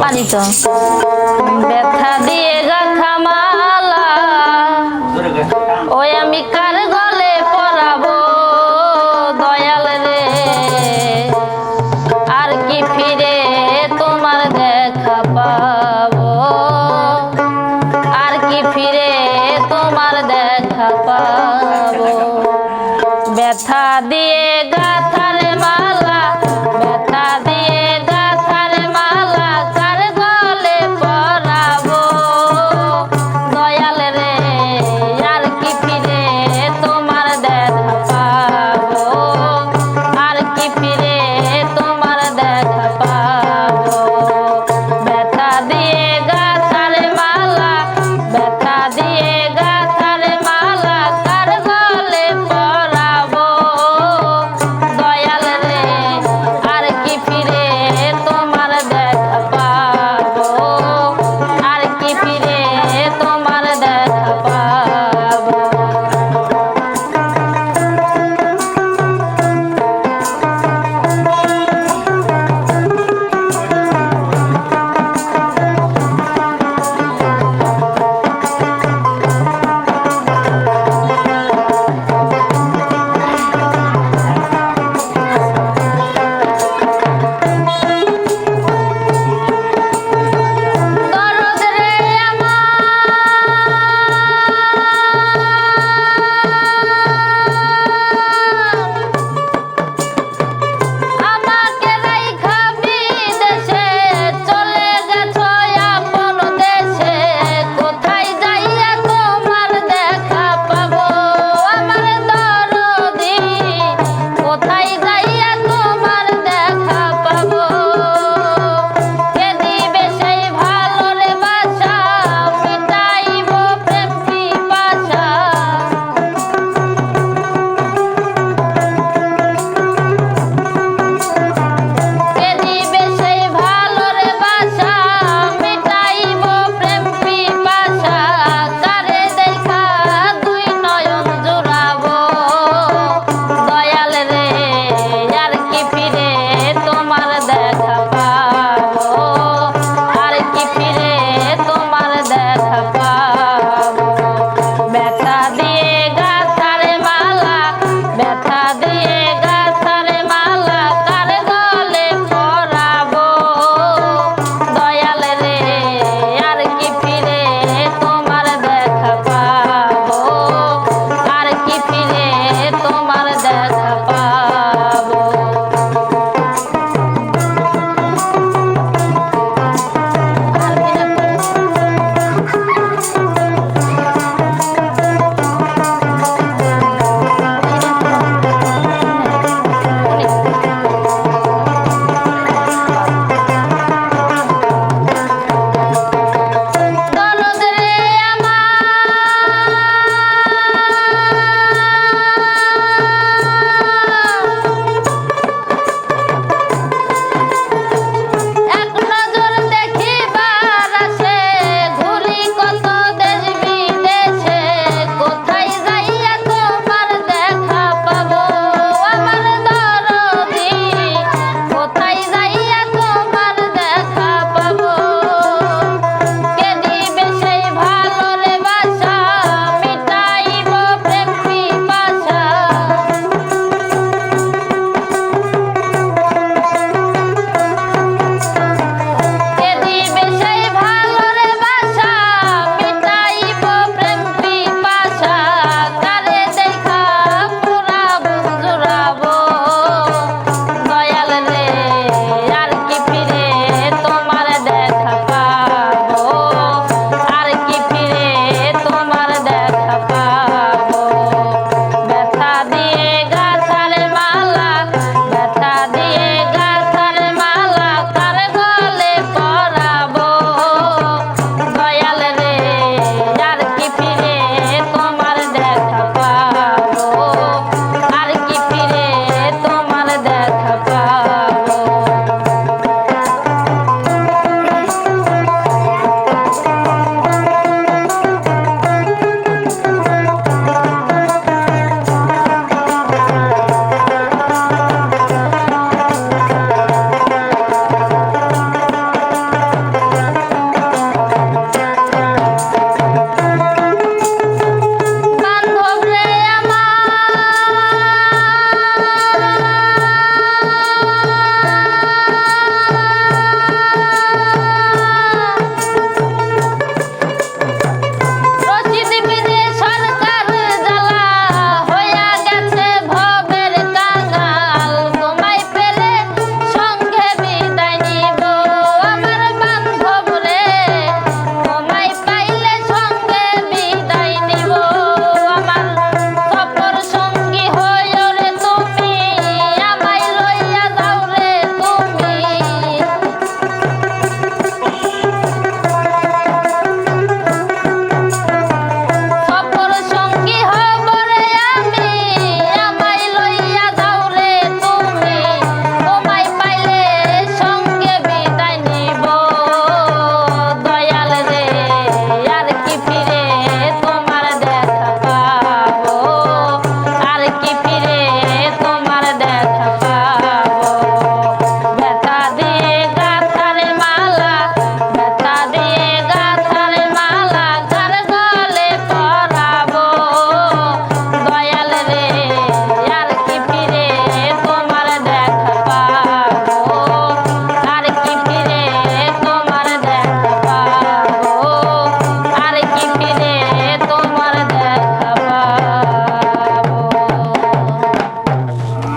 পারি ব্যথা দিয়ে গাথা মালা, ওই আমি কার গলে পরাবো? দয়াল রে, আর কি ফিরে তোমার দেখা পাবো? আর কি ফিরে তোমার দেখা পাবো? ব্যথা দিয়ে গাথার মালা